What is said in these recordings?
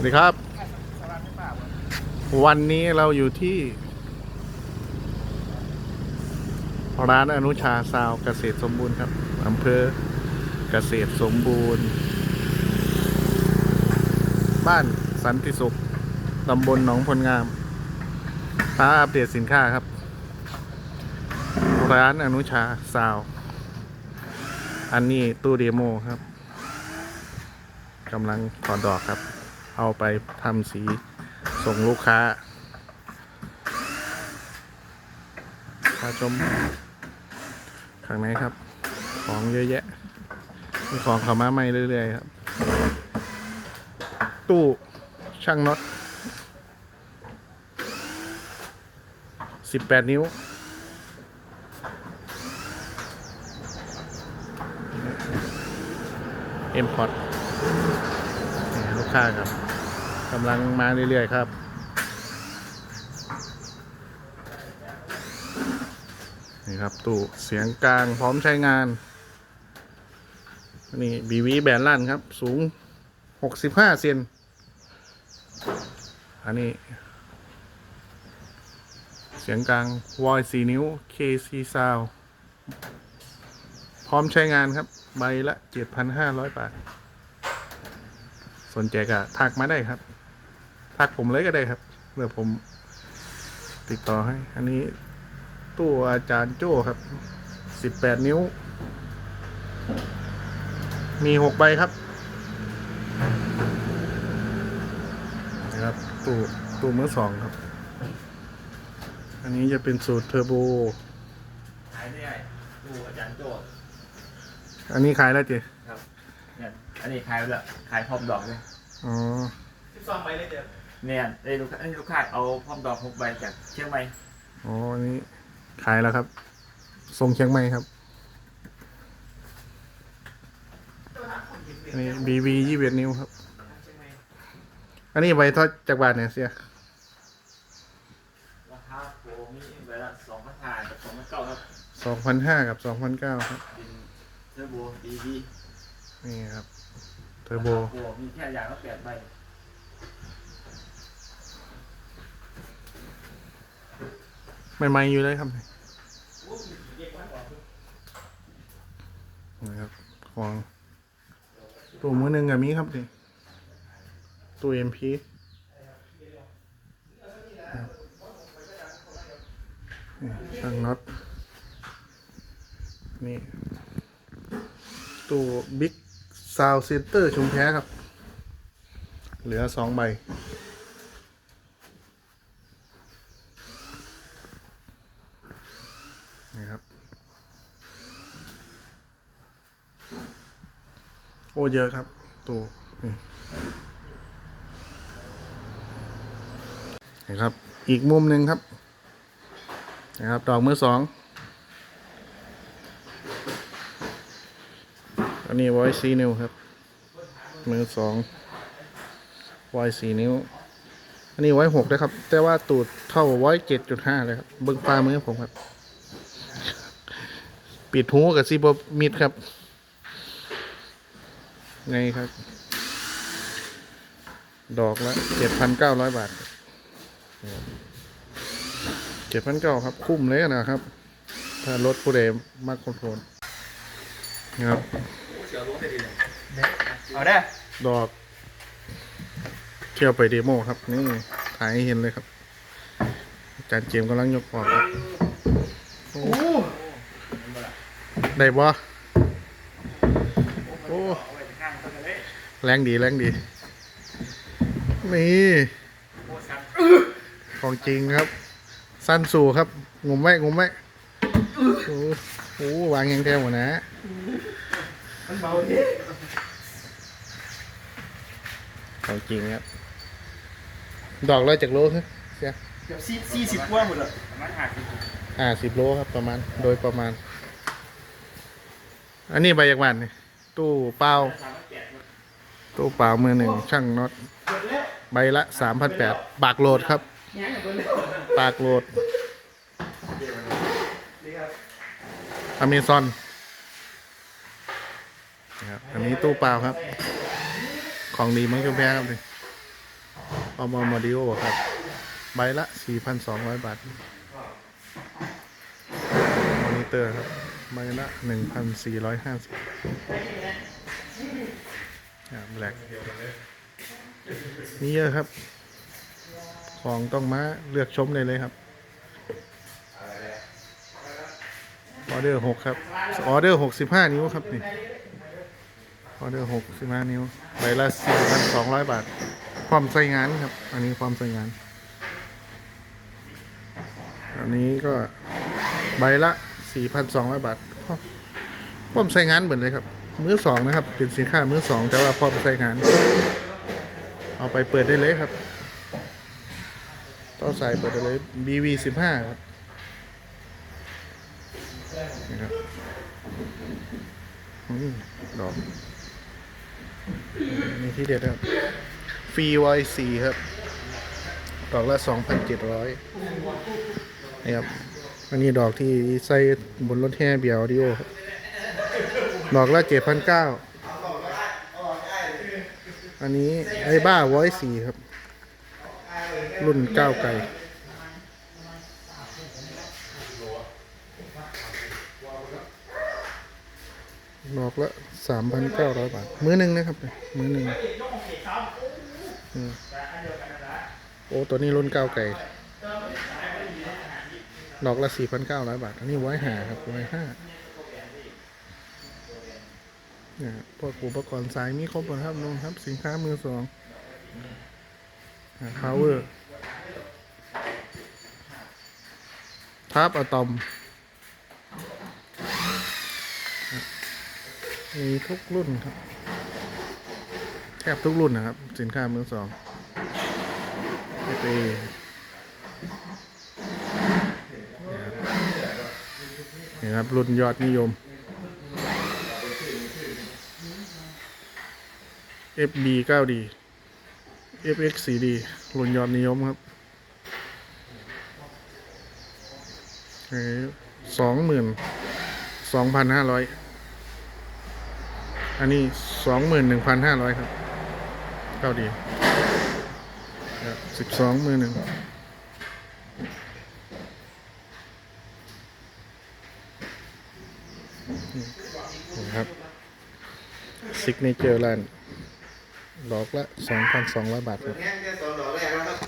วัสดีครับ วันนี้เราอยู่ที่ ร้านอนุชาซาวเกษตรสมบูรณ์ครับอำเภอเกษตรสมบูรณ์ บ้านสันติสุขตำบลหนองพลงามพาอัปเดตสินค้าครับ ร้านอนุชาซาว อันนี้ตู้เดโมครับกำลังถอดดอกครับ เอาไปทำสีส่งลูกค้าพาชมข้างในครับ ของเยอะแยะ มีของเขามาใหม่เรื่อยๆครับ ตู้ช่างน็อต18นิ้วเอ็มพอร์ตลูกค้าครับ กำลังมาเรื่อยๆครับ นี่ครับตู้เสียงกลางพร้อมใช้งาน นี่บีวีแบนด์ลั่นครับ สูง 65 เซนอันนี้ เสียงกลางวอย4นิ้ว KC Sound พร้อมใช้งานครับ ใบละ 7,500 บาทสนใจก็ทักมาได้ครับ ทักผมเลยก็ได้ครับเดี๋ยวผมติดต่อให้ อันนี้ตู้อาจารย์โจ้ครับ18นิ้ว มี6ใบครับนะครับตู้ตู้มือสองครับ อันนี้จะเป็นสูตรเทอร์โบ ขายได้ดูอาจารย์โจ้อันนี้ขายแล้วเจครับเนี่ยอันนี้ขายไปแล้วขายพร้อมดอกเลยอ๋อสิบสองใบเลยเดี๋ยว เนี่ยไอ้ลูกค้าไอ้ลูกค้าเอาพร้อมดอกหกใบจากเชียงใหม่อ๋ออันนี้ขายแล้วครับทรงเชียงใหม่ครับอันนี้ BV ยี่สิบนิ้วครับ อันนี้ใบทอดจากบาทเนี่ยเสียราคาโปรมีใบละสองพันห้ากับสองพันเก้าครับสองพันห้ากับสองพันเก้าครับ เป็นเทอร์โบดีดีนี่ครับ เทอร์โบโปรมีแค่อย่างละแปดใบ ใหม่ๆอยู่เลยครับนี่ครับของตัวมือหนึ่งกับมีครับนี่ตัว MP นี่ช่างน็อตนี่ตัวบิ๊กซาวเซนเตอร์ชุมแพ้ครับ เหลือสองใบ นี่ครับ โอ้เยอะครับ ตัวนี่นะครับ อีกมุมหนึ่งครับ นะครับดอกมือสองอันนี้ไว้สี่นิ้วครับ มือสองไว้สี่นิ้ว อันนี้ไว้หกนะครับ แต่ว่าตูดเท่าไว้เจ็ดจุดห้าเลยครับเบิ้งปลามือผมครับ ปิดหูกับซีบมิดครับ ไงครับ ดอกละเจ็ดพันเก้าร้อยบาทเจ็ดพันเก้าครับ คุ้มเลยนะครับ ถ้ารถผู้ใดมากคอนโทรลนะครับเอาได้ ดอกเที่ยวไปเดโมครับ นี่ถ่ายให้เห็นเลยครับอาจารย์เจมส์กำลังยกออกครับโอ้ได้บ่โอ้ แรงดีแรงดี นี่โคตรสั้นของจริงครับ สั้นสู่ครับ งมไว้งมไว้โอ้โหวางยังแทวหมดนะมันเบาทีของจริงครับ ดอกละจากโลครับเสียเดี๋ยวสี่สี่สิบกว่าหมดเลยประมาณห้าสิบอ่าสิบโลครับประมาณ โดยประมาณ อันนี้ใบยักษ์วันนี่ตู้เปล่า ตู้เปล่ามือหนึ่งช่างน็อตใบละสามพันแปดปากโหลดครับ ปากโหลดดีครับอเมซอนนะครับอันนี้ตู้เปล่าครับ ของดีมืองชุมแพครับนี่อมอมอดิโอครับ ใบละ 4,200 บาท มอนิเตอร์ครับ ใบละ 1,450ครับ แหลกนี่เยอะครับ ของต้องมาเลือกชมได้เลยครับ ออเดอร์หกครับ ออเดอร์หกสิบห้านิ้วครับนี่ออเดอร์หกสิบห้านิ้วใบละสี่พันสองร้อยบาท ความใส่งานครับ อันนี้ความใส่งาน อันนี้ก็ใบละสี่พันสองร้อยบาท ความใส่งานเหมือนเลยครับ มือสองนะครับ เป็นสินค้ามือสอง แต่ว่าพร้อมใส่งาน เอาไปเปิดได้เลยครับต่อสายเปิดได้เลย BV สิบห้าครับนี่ครับอดอกนี่ที่เด็ดครับฟรี YC ครับดอกละสองพันเจ็ดร้อยนี่ครับอันนี้ดอกที่ใส่บนรถแห่เบียร์ออดิโอครับ ดอกละเจ็ดพันเก้าอันนี้ไอ้บ้า Voice 4ครับ รุ่นก้าวไกลดอกละสามพันเก้าร้อยบาท มื้อหนึ่งนะครับ มื้อหนึ่งโอ้ ตัวนี้รุ่นก้าวไกลดอกละสี่พันเก้าร้อยบาท อันนี้ไว้หาครับไว้ห้า เนี่ยพวกอุปกรณ์สายมีครบหมดครับนุ่นครับ สินค้ามือสอง power ทับอะตอม มีทุกรุ่นครับ แทบทุกรุ่นนะครับ สินค้ามือสองเอเนี่ครับ รุ่นยอดนิยม FB 9D FX 4D รุ่นยอดนิยมครับสองหมื่นสองพันห้าร้อยอันนี้สองหมื่นหนึ่งพันห้าร้อยครับเก้าดีสิบสองมือหนึ่งนี่ครับซิกเนเจอร์แลน ด์ดอกละสองพันสองร้อยบาทครับแห้งแค่สองดอกแรกแล้วครับ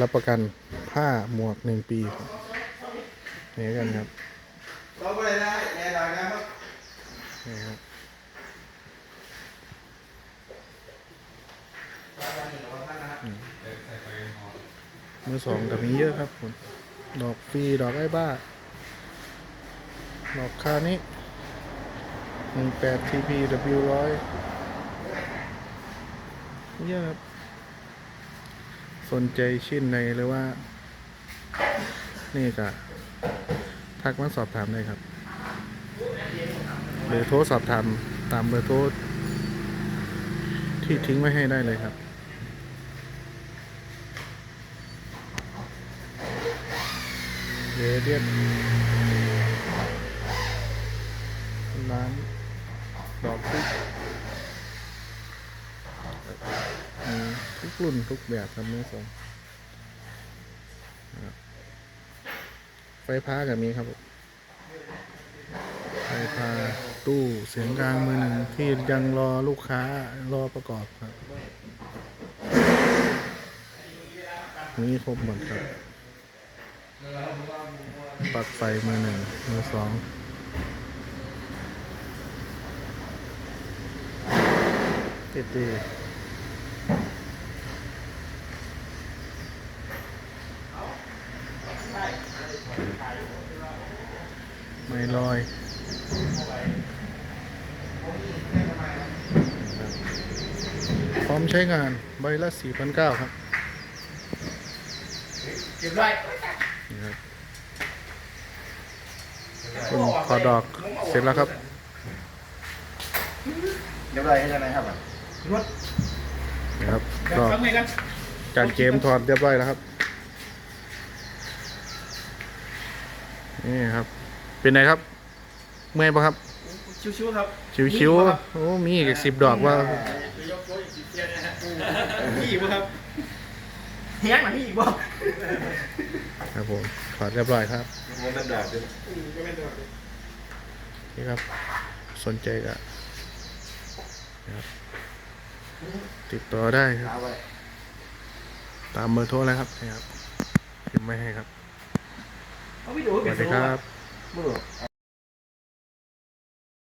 รับประกันผ้าหมวกหนึ่งปีครับนี่กันครับเราไม่ได้แน่นอนนะครับนี่ครับอืมมือสองกับมีเยอะครับผมดอกฟรีดอกไอ้บ้า ดอกคานี้หนึ่งแปด TPW ร้อย เยอะครับสนใจชิ้นในหรือว่า นี่ก็ทักมาสอบถามได้ครับหรือโทรสอบถามตามเบอร์โทรที่ทิ้งไว้ให้ได้เลยครับเรเดียนร้านดอกทุกมี ทุกรุ่นทุกแบบครับมือสองไฟพ้ากับมีครับ ไฟพาตู้เสียงกลางมือหนึ่งที่ยังรอลูกค้ารอประกอบครับ นี่ครบหมดครับ ปลั๊กไฟมือหนึ่งมือสองติดดีไม่ลอย พร้ อมใช้งานใบละ4,900ครับเก็บไว้นี่ครับคุณขอดอกเสร็จแล้วครับเก็บไว้ให้ยังไงครับรถนี่ครับเดี๋ยวก็ทำไงกันการเกมถอดเรียบร้อยแล้วครับ นี่ครับ เป็นไงครับ เมื่อยปะครับ ชิวๆครับ ชิวๆโอ้มีอีกสิบดอกว่า พี่ป่ะครับเฮียงหน่อยพี่อีกบ่ครับผมถอดเรียบร้อยครับมันเป็นดาบด้วยนี่ครับ สนใจก็นะครับติดต่อได้ครับเอาไว้ตามเบอร์โทรเลยครับนี่ครับพิมพ์ไว้ให้ครับเอาวิดีโอสเปลี่ยวันสดีครับมือไอ้